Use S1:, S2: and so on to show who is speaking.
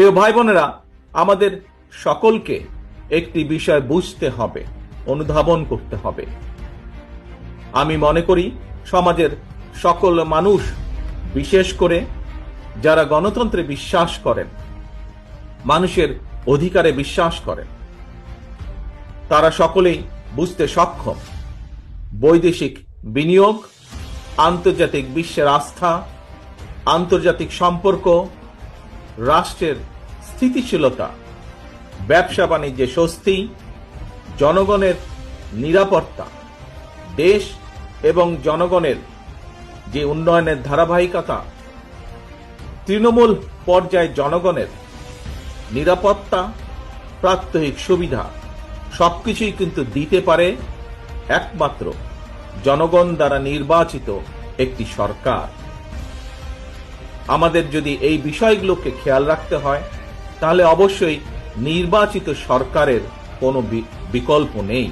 S1: প্রিয় ভাই বোনেরা আমাদের সকলকে একটি বিষয় বুঝতে হবে, অনুধাবন করতে হবে। আমি মনে করি, সমাজের সকল মানুষ, বিশেষ করে যারা গণতন্ত্রে বিশ্বাস করেন, মানুষের অধিকারে বিশ্বাস করেন, তারা সকলেই বুঝতে সক্ষম। বৈদেশিক বিনিয়োগ, আন্তর্জাতিক বিশ্বের আস্থা, আন্তর্জাতিক সম্পর্ক রাষ্ট্রের স্থিতিশীলতা, ব্যবসা বাণিজ্যে স্বস্তি, জনগণের নিরাপত্তা, দেশ এবং জনগণের যে উন্নয়নের ধারাবাহিকতা, তৃণমূল পর্যায়ে জনগণের নিরাপত্তা, প্রাত্যহিক সুবিধা, সবকিছুই কিন্তু দিতে পারে একমাত্র জনগণ দ্বারা নির্বাচিত একটি সরকার। আমাদের যদি এই বিষয়গুলোকে খেয়াল রাখতে হয় তাহলে অবশ্যই নির্বাচিত সরকারের কোনো বিকল্প নেই।